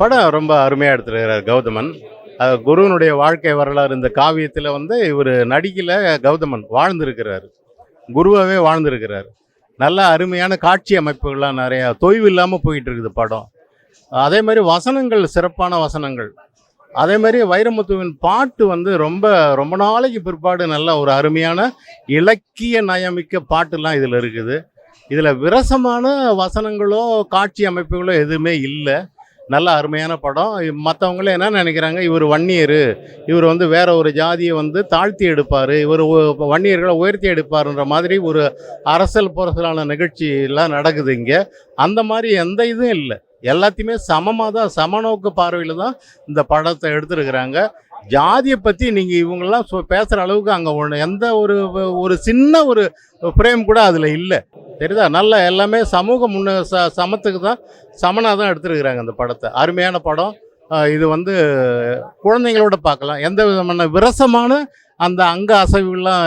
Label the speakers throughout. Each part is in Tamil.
Speaker 1: படம் ரொம்ப அருமையாக எடுத்துருக்கிறார் கௌதமன். குருவனுடைய வாழ்க்கை வரலாறு இந்த காவியத்தில் வந்து இவர் நடிக்கல கௌதமன் வாழ்ந்திருக்கிறார். குருவாகவே வாழ்ந்திருக்கிறார். நல்ல அருமையான காட்சி அமைப்புகள்லாம் நிறையா தொய்வு இல்லாமல் போயிட்டு இருக்குது படம். அதே மாதிரி வசனங்கள் சிறப்பான வசனங்கள். அதே மாதிரி வைரமுத்துவின் பாட்டு வந்து ரொம்ப ரொம்ப நாளைக்கு பிற்பாடு நல்ல ஒரு அருமையான இலக்கிய நயமிக்க பாட்டுலாம் இதில் இருக்குது. இதில் விரசமான வசனங்களோ காட்சி அமைப்புகளோ எதுவுமே இல்லை. நல்ல அருமையான படம். மற்றவங்களே என்ன நினைக்கிறாங்க? இவர் வன்னியர். இவர் வந்து வேற ஒரு ஜாதியை வந்து தாழ்த்தி எடுப்பார். இவர் வன்னியர்களை உயர்த்தி எடுப்பாருன்ற மாதிரி ஒரு அரசல் புரசலான நிகழ்ச்சியெல்லாம் நடக்குது இங்கே. அந்த மாதிரி எந்த இதுவும் இல்லை. எல்லாத்தையுமே சமமாக தான் சமநோக்கு பார்வையில் தான் இந்த படத்தை எடுத்துருக்கிறாங்க. ஜாதியை பற்றி நீங்கள் இவங்கெல்லாம் பேசுகிற அளவுக்கு அங்கே ஒன்று எந்த ஒரு ஒரு சின்ன ஒரு ஃப்ரேம் கூட அதில் இல்லை. தெரியுதா? நல்ல எல்லாமே சமூக முன்ன ச சமத்துக்கு தான் சமனாக தான் எடுத்துருக்குறாங்க அந்த படத்தை. அருமையான படம். இது வந்து குழந்தைங்களோட பார்க்கலாம். எந்த விதமான விரசமான அந்த அங்க அசைவுலாம்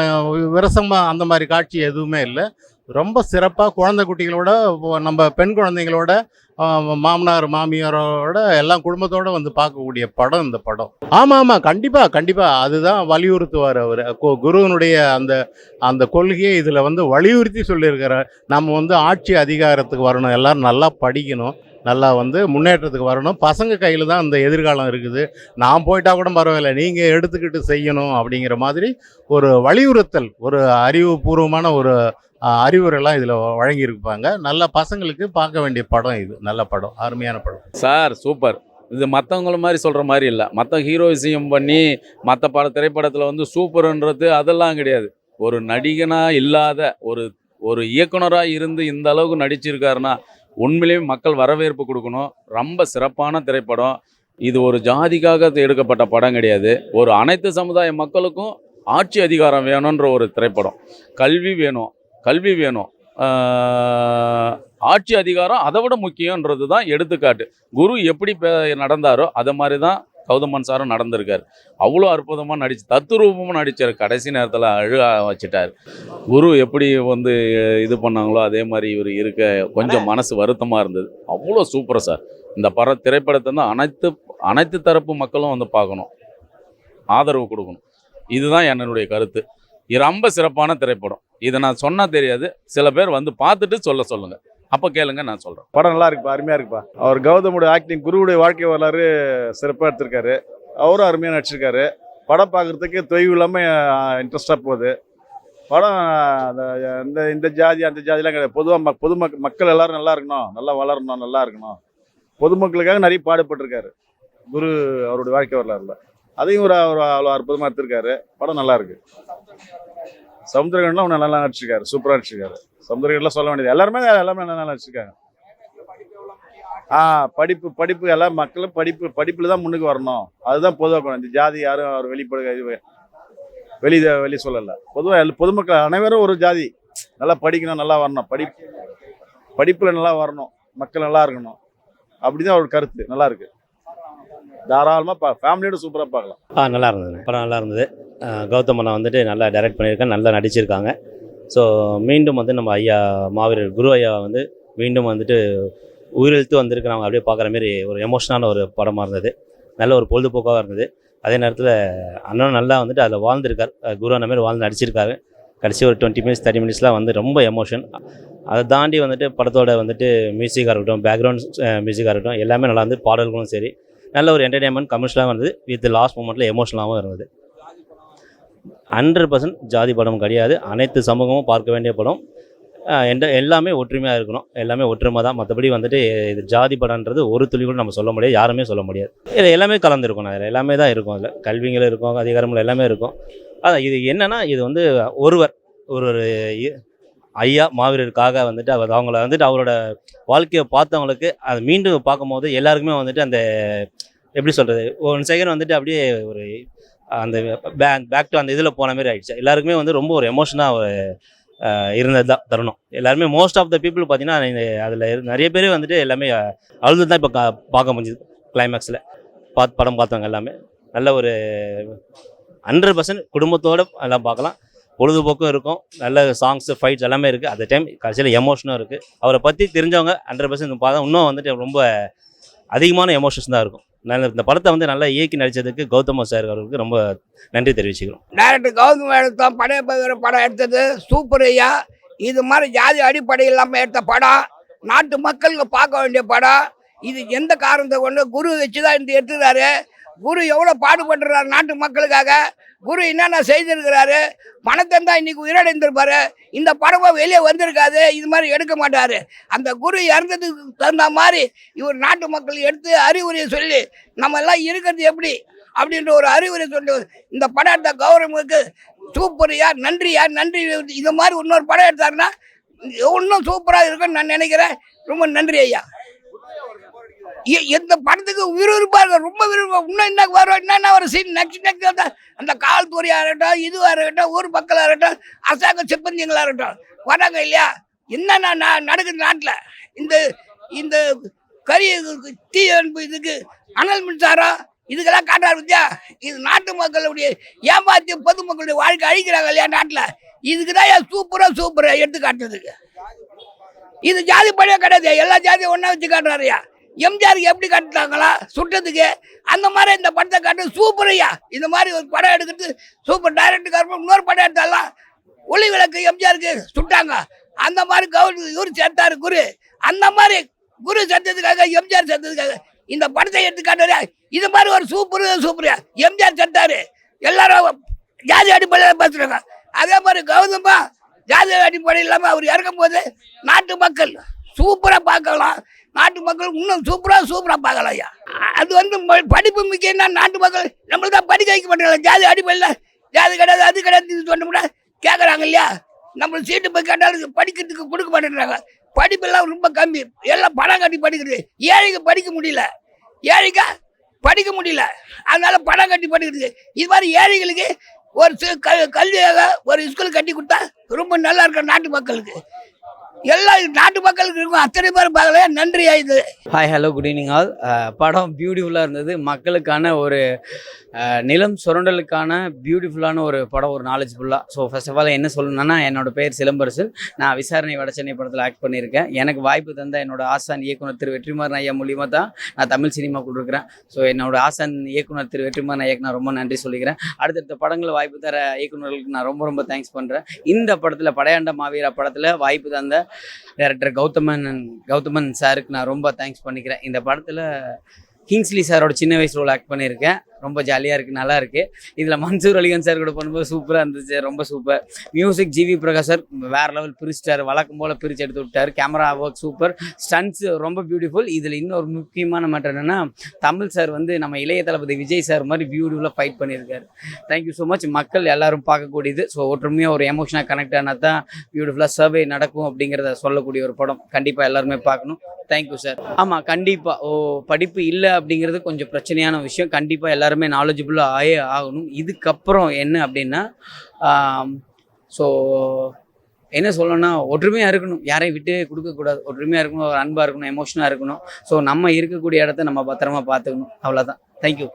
Speaker 1: விரசமாக அந்த மாதிரி காட்சி எதுவுமே இல்லை. ரொம்ப சிறப்பாக குழந்தை குட்டிகளோட நம்ம பெண் குழந்தைங்களோட மாமனார் மாமியாரோட எல்லாம் குடும்பத்தோடு வந்து பார்க்கக்கூடிய படம் இந்த படம். ஆமாம் ஆமாம் கண்டிப்பாக கண்டிப்பாக அதுதான் வலியுறுத்துவார் அவர். குருவனுடைய அந்த அந்த கொள்கையை இதில் வந்து வலியுறுத்தி சொல்லியிருக்கிறார். நம்ம வந்து ஆட்சி அதிகாரத்துக்கு வரணும். எல்லாரும் நல்லா படிக்கணும். நல்லா வந்து முன்னேற்றத்துக்கு வரணும். பசங்க கையில் தான் அந்த எதிர்காலம் இருக்குது. நான் போயிட்டா கூட பரவாயில்ல. நீங்கள் எடுத்துக்கிட்டு செய்யணும் அப்படிங்கிற மாதிரி ஒரு வலியுறுத்தல் ஒரு அறிவுபூர்வமான ஒரு அறிவுரைலாம் இதில் வழங்கியிருப்பாங்க. நல்ல பசங்களுக்கு பார்க்க வேண்டிய படம் இது. நல்ல படம். அருமையான படம்.
Speaker 2: Sir super. இது மற்றவங்கள மாதிரி சொல்கிற மாதிரி இல்லை. மற்ற ஹீரோயிசம் பண்ணி மற்ற பட திரைப்படத்தில் வந்து சூப்பர்ன்றது அதெல்லாம் கிடையாது. ஒரு நடிகனாக இல்லாத ஒரு ஒரு இயக்குனராக இருந்து இந்த அளவுக்கு நடிச்சிருக்காருன்னா உண்மையிலேயே மக்கள் வரவேற்பு கொடுக்கணும். ரொம்ப சிறப்பான திரைப்படம். இது ஒரு ஜாதிக்காக எடுக்கப்பட்ட படம் கிடையாது. ஒரு அனைத்து சமுதாய மக்களுக்கும் ஆட்சி அதிகாரம் வேணுன்ற ஒரு திரைப்படம். கல்வி வேணும் கல்வி வேணும். ஆட்சி அதிகாரம் அதை விட முக்கியன்றது தான் எடுத்துக்காட்டு. குரு எப்படி பே- நடந்தாரோ அதை மாதிரி தான் கௌதமன் சாரும் நடந்திருக்காரு. அவ்வளோ அற்புதமாக நடிச்சு தத்துரூபமாக நடிச்சார். கடைசி நேரத்தில் அழுக வச்சுட்டார். குரு எப்படி வந்து இது பண்ணாங்களோ அதே மாதிரி இவர் இருக்க கொஞ்சம் மனசு வருத்தமாக இருந்தது. அவ்வளோ சூப்பர் சார். இந்த பட திரைப்படத்தை வந்து அனைத்து அனைத்து தரப்பு மக்களும் வந்து பார்க்கணும். ஆதரவு கொடுக்கணும். இதுதான் என்னுடைய கருத்து. இது ரொம்ப சிறப்பான திரைப்படம். இதை நான் சொன்னால் தெரியாது. சில பேர் வந்து பார்த்துட்டு சொல்ல சொல்லுங்கள் அப்போ கேளுங்க நான் சொல்கிறேன்
Speaker 3: படம் நல்லா இருக்குப்பா அருமையாக இருக்குப்பா. அவர் கௌதமுடைய ஆக்டிங் குருவுடைய வாழ்க்கை வரலாறு சிறப்பாக எடுத்திருக்காரு. அவரும் அருமையாக நடிச்சிருக்காரு. படம் பார்க்குறதுக்கு தொய்வு இல்லாமல் இன்ட்ரெஸ்டாக போகுது. படம் அந்த இந்த இந்த ஜாதி அந்த ஜாதிலாம் கிடையாது. பொதுவாக ம பொதுமக் மக்கள் எல்லோரும் நல்லா இருக்கணும். நல்லா வளரணும் நல்லா இருக்கணும். பொதுமக்களுக்காக நிறைய பாடுபட்டிருக்காரு. குரு அவருடைய வாழ்க்கை வரலாறுல. அதையும் ஒரு அவர் அவ்வளோ அற்புதமாக எடுத்திருக்காரு. படம் நல்லா இருக்கு. சமுத்திரகன்லாம் அவனை நல்லா நடிச்சிருக்காரு. சூப்பராக நடிச்சிருக்காரு. சமுத்திரகன்லாம் சொல்ல வேண்டியது எல்லாருமே எல்லாமே நல்லா நடிச்சிருக்காங்க. ஆ படிப்பு படிப்பு எல்லாம் மக்களும் படிப்பு படிப்பில் தான் முன்னுக்கு வரணும். அதுதான் பொதுவாக இந்த ஜாதி யாரும் அவர் வெளிப்பட இது வெளி வெளி சொல்லலை. பொதுவாக எல் பொதுமக்கள் அனைவரும் ஒரு ஜாதி. நல்லா படிக்கணும் நல்லா வரணும். படி படிப்பில் நல்லா வரணும். மக்கள் நல்லா இருக்கணும். அப்படிதான் அவரோட கருத்து. நல்லா இருக்கு. தாராளமாக பா ஃபேமிலியோட சூப்பராக பார்க்கலாம்.
Speaker 4: ஆ நல்லா இருந்தது படம் நல்லா இருந்தது. கௌதம் அண்ணா வந்துட்டு நல்லா டைரக்ட் பண்ணியிருக்காங்க நல்லா நடிச்சிருக்காங்க. ஸோ மீண்டும் வந்து நம்ம ஐயா மாவீரர் குரு ஐயா வந்து மீண்டும் வந்துட்டு உயிரெழுத்து வந்திருக்கிறவங்க அப்படியே பார்க்குற மாதிரி ஒரு எமோஷனான ஒரு படமாக இருந்தது. நல்ல ஒரு பொழுதுபோக்காக இருந்தது. அதே நேரத்தில் அண்ணன் நல்லா வந்துட்டு அதில் வாழ்ந்திருக்கார். குரு அண்ணா மாதிரி வாழ்ந்து நடிச்சிருக்காரு. கடைசி ஒரு டுவெண்ட்டி மினிட்ஸ் தேர்ட்டி மினிட்ஸ்லாம் வந்து ரொம்ப எமோஷன் அதை தாண்டி வந்துட்டு படத்தோட வந்துட்டு மியூசிக்காக இருக்கட்டும் பேக்ரவுண்ட் மியூசிக்காக இருக்கட்டும் எல்லாமே நல்லா இருந்து பாடல்களும் சரி. நல்ல ஒரு என்டர்டைன்மெண்ட் கமர்ஷியலாகவும் இருந்தது. வித் லாஸ்ட் மூமெண்ட்டில் எமோஷனலாகவும் இருந்தது. ஹண்ட்ரட் பர்சன்ட் ஜாதி படம் கிடையாது. அனைத்து சமூகமும் பார்க்க வேண்டிய படம் எந்த எல்லாமே ஒற்றுமையாக இருக்கணும். எல்லாமே ஒற்றுமை தான். மற்றபடி வந்துட்டு இது ஜாதி படம்ன்றது ஒரு துளி கூட நம்ம சொல்ல முடியாது. யாருமே சொல்ல முடியாது. இதில் எல்லாமே கலந்துருக்கும். அதில் எல்லாமே தான் இருக்கும் அதில். கல்விங்களும் இருக்கும் அதிகாரங்கள் எல்லாமே இருக்கும். அதான் இது என்னென்னா இது வந்து ஒருவர் ஒரு ஒரு ஐயா மாவீரருக்காக வந்துட்டு அவர் அவங்கள வந்துட்டு அவரோட வாழ்க்கையை பார்த்தவங்களுக்கு அதை மீண்டும் பார்க்கும்போது எல்லாருக்குமே வந்துட்டு அந்த எப்படி சொல்கிறது ஒன் செகண்ட் வந்துட்டு அப்படியே ஒரு அந்த பேக் பேக் டு அந்த இதில் போன மாதிரி ஆயிடுச்சு. எல்லாருக்குமே வந்து ரொம்ப ஒரு எமோஷனாக இருந்தது தான் தருணம். எல்லாருமே மோஸ்ட் ஆஃப் த பீப்புள் பார்த்தீங்கன்னா அதில் நிறைய பேர் வந்துட்டு எல்லாமே அழுது தான் இப்போ பார்க்க முடிஞ்சுது கிளைமேக்ஸில் பார்த்து படம் பார்த்தவங்க எல்லாமே. நல்ல ஒரு ஹண்ட்ரட் பர்சன்ட் குடும்பத்தோடு எல்லாம் பார்க்கலாம். பொழுதுபோக்கும் இருக்கும். நல்ல சாங்ஸ் ஃபைட்ஸ் எல்லாமே இருக்குது அந்த டைம் கடைசியில் எமோஷனும் இருக்குது அவரை பற்றி தெரிஞ்சவங்க ஹண்ட்ரட் பர்சன்ட் பார்த்தா இன்னும் வந்துட்டு ரொம்ப அதிகமான எமோஷன்ஸ் தான் இருக்கும். நல்ல இந்த படத்தை வந்து நல்லா இயக்கி நடித்ததுக்கு கௌதம சார் அவர்களுக்கு ரொம்ப நன்றி தெரிவிச்சுக்கிறோம்.
Speaker 5: டேரக்டர் கௌதம் எடுத்தோம் படையப்பகிற படம் எடுத்தது? சூப்பர் ஐயா. இது மாதிரி ஜாதி அடிப்படை இல்லாமல் எடுத்த படம். நாட்டு மக்களுக்கு பார்க்க வேண்டிய படம். இது எந்த காரணத்தை கொண்டு குரு வச்சு தான் இந்த எடுத்துக்கிறாரு? குரு எவ்வளோ பாடுபட்டுறாரு நாட்டு மக்களுக்காக? குரு என்னென்ன செய்திருக்கிறாரு? பணத்தை தான் இன்னைக்கு உயிரிழந்திருப்பாரு இந்த படமும் வெளியே வந்திருக்காது. இது மாதிரி எடுக்க மாட்டார். அந்த குரு இறந்ததுக்கு தகுந்த மாதிரி இவர் நாட்டு மக்கள் எடுத்து அறிவுரையை சொல்லி நம்ம எல்லாம் இருக்கிறது எப்படி? அப்படின்ற ஒரு அறிவுரை சொல்லி இந்த படம் எடுத்த கௌரவங்களுக்கு சூப்பர்யா நன்றியா நன்றி. இது மாதிரி இன்னொரு படம் எடுத்தாருன்னா இன்னும் சூப்பராக இருக்கும்னு நான் நினைக்கிறேன். ரொம்ப நன்றி ஐயா. எந்த படத்துக்கு விறுவிறுப்பாக இருக்கும் ரொம்ப விறுவிறுப்பாக இன்னும் என்ன வரும் என்னென்ன ஒரு சீன் நெக்ஸ்ட் நெக்ஸ்ட் அந்த காவல்துறையாக இருக்கட்டும் இதுவாக இருக்கட்டும் ஊர் மக்களாக இருக்கட்டும் அரசாங்க சிப்பந்திங்களாக இருக்கட்டும். வராங்க இல்லையா? என்னென்ன நடக்குது நாட்டில்? இந்த இந்த கரி தீ அனுப்பு இதுக்கு அனல் மின்சாரம் இதுக்கெல்லாம் காட்டாரு பத்தியா? இது நாட்டு மக்களுடைய ஏமாத்தி பொதுமக்களுடைய வாழ்க்கை அழிக்கிறாங்க இல்லையா நாட்டில்? இதுக்கு தான் சூப்பராக சூப்பராக எடுத்து காட்டுறதுக்கு? இது ஜாதி பழைய கிடையாது எல்லா ஜாதியும் ஒன்றா வச்சு காட்டுறாருயா? எம்ஜிஆருக்கு எப்படி காட்டுறாங்களா சுட்டதுக்கு அந்த மாதிரி இந்த படத்தை காட்டு சூப்பரையா இந்த மாதிரி ஒரு படம் எடுக்கிறது சூப்பர் டைரக்டர் இன்னொரு படம் எடுத்தாலாம் ஒளி விளக்கு எம்ஜிஆருக்கு சுட்டாங்க. அந்த மாதிரி கவுர் இவர் சேர்த்தாரு குரு. அந்த மாதிரி குரு சேர்த்ததுக்காக எம்ஜிஆர் சேர்த்ததுக்காக இந்த படத்தை எடுத்து இது மாதிரி ஒரு சூப்பர் சூப்பர் எம்ஜிஆர் சேர்த்தாரு. எல்லாரும் ஜாதி அடிப்படையில் பேசுறாங்க. அதே மாதிரி கௌதமா ஜாதி அடிப்படை இல்லாமல் அவர் இறக்கும் போது நாட்டு மக்கள் சூப்பராக பார்க்கலாம். நாட்டு மக்கள் இன்னும் சூப்பராக சூப்பராக பார்க்கலாம் ஐயா. அது வந்து ம- படிப்பு முக்கியம்னா நாட்டு மக்கள் நம்மளுக்கு தான் படிக்க வைக்க மாட்டாங்க. ஜாதி அடிப்படையில் ஜாதி கிடையாது அது கிடையாது இது சொன்னோம்னா கேட்குறாங்க இல்லையா? நம்ம சீட்டு போய் கேட்டாலும் படிக்கிறதுக்கு கொடுக்க மாட்டேங்கிறாங்க படிப்பெல்லாம் ரொம்ப கம்மி. எல்லாம் பணம் கட்டி படிக்கிறது. ஏழைக்கு படிக்க முடியல. ஏழைக்கா படிக்க முடியல. அதனால பணம் கட்டி படிக்கிறது. இது மாதிரி ஏழைகளுக்கு ஒரு கல்வியாக ஒரு ஸ்கூல் கட்டி கொடுத்தா ரொம்ப நல்லா இருக்கும் நாட்டு மக்களுக்கு. எல்லா நாட்டு மக்களுக்கு இருக்கும். அத்தனை பேர் பார்க்கல நன்றி ஆயுது
Speaker 6: hi hello good evening all படம் பியூட்டிஃபுல்லாக இருந்தது. மக்களுக்கான ஒரு நிலம் சுரண்டலுக்கான பியூட்டிஃபுல்லான ஒரு படம் ஒரு நாலேஜ்ஃபுல்லாக ஸோ ஃபர்ஸ்ட் ஆஃப் ஆல் என்ன சொல்லணும்னா என்னோட பேர் சிலம்பரசன் நான் விசாரணை வட சென்னை படத்தில் ஆக்ட் பண்ணியிருக்கேன். எனக்கு வாய்ப்பு தந்த என்னோட ஆசான் இயக்குனர் திரு வெற்றிமாறன் ஐயா மூலியமாக தான் நான் தமிழ் சினிமா கொடுக்குறேன் ஸோ என்னோட ஆசான் இயக்குனர் திரு வெற்றிமாறன் ஐயாக்கு நான் ரொம்ப நன்றி சொல்லிக்கிறேன். அடுத்தடுத்த படங்களை வாய்ப்பு தர இயக்குனர்களுக்கு நான் ரொம்ப ரொம்ப தேங்க்ஸ் பண்ணுறேன் இந்த படத்தில் படையாண்ட மாவீரா படத்தில் வாய்ப்பு தந்த டேரக்டர் கௌதமன் கௌதமன் சாருக்கு நான் ரொம்ப தேங்க்ஸ் பண்ணிக்கிறேன். இந்த படத்தில் கிங்ஸ்லி சாரோட சின்ன வயசு ரோல் ஆக்ட் பண்ணியிருக்கேன். ரொம்ப ஜாலியாக இருக்குது நல்லா இருக்குது இதில் மன்சூர் அலிகான் சார் கூட பண்ணும்போது சூப்பராக இருந்துச்சு ரொம்ப super music GV Prakash sir வேறு லெவல் பிரிச்சிட்டார் வழக்கம் போல் பிரித்து எடுத்து விட்டார். கேமரா ஒர்க் சூப்பர் ஸ்டன்ஸ் ரொம்ப பியூட்டிஃபுல் இதில் இன்னொரு முக்கியமான மேட்டர் என்னென்னா தமிழ் சார் வந்து நம்ம இளைய தளபதி விஜய் சார் மாதிரி பியூட்டிஃபுல்லாக ஃபைட் பண்ணியிருக்காரு தேங்க்யூ ஸோ மச் மக்கள் எல்லாரும் பார்க்கக்கூடியது. ஸோ ஒற்றுமையாக ஒரு எமோஷனாக கனெக்ட் ஆனால் தான் பியூட்டிஃபுல்லாக சர்வே நடக்கும் அப்படிங்கிறத சொல்லக்கூடிய ஒரு படம். கண்டிப்பாக எல்லாருமே பார்க்கணும். தேங்க்யூ சார் ஆமாம் கண்டிப்பாக ஓ படிப்பு இல்லை அப்படிங்கிறது கொஞ்சம் பிரச்சனையான விஷயம். கண்டிப்பாக எல்லாருமே நாலேஜபிளாக ஆயே ஆகணும். இதுக்கப்புறம் என்ன அப்படின்னா ஸோ என்ன சொல்லணும்னா ஒற்றுமையாக இருக்கணும். யாரையும் விட்டு கொடுக்கக்கூடாது ஒற்றுமையாக இருக்கணும் ஒரு அன்பாக இருக்கணும் எமோஷனாக இருக்கணும். ஸோ நம்ம இருக்கக்கூடிய இடத்த நம்ம பத்திரமா பார்த்துக்கணும். அவ்வளோதான் தேங்க்யூ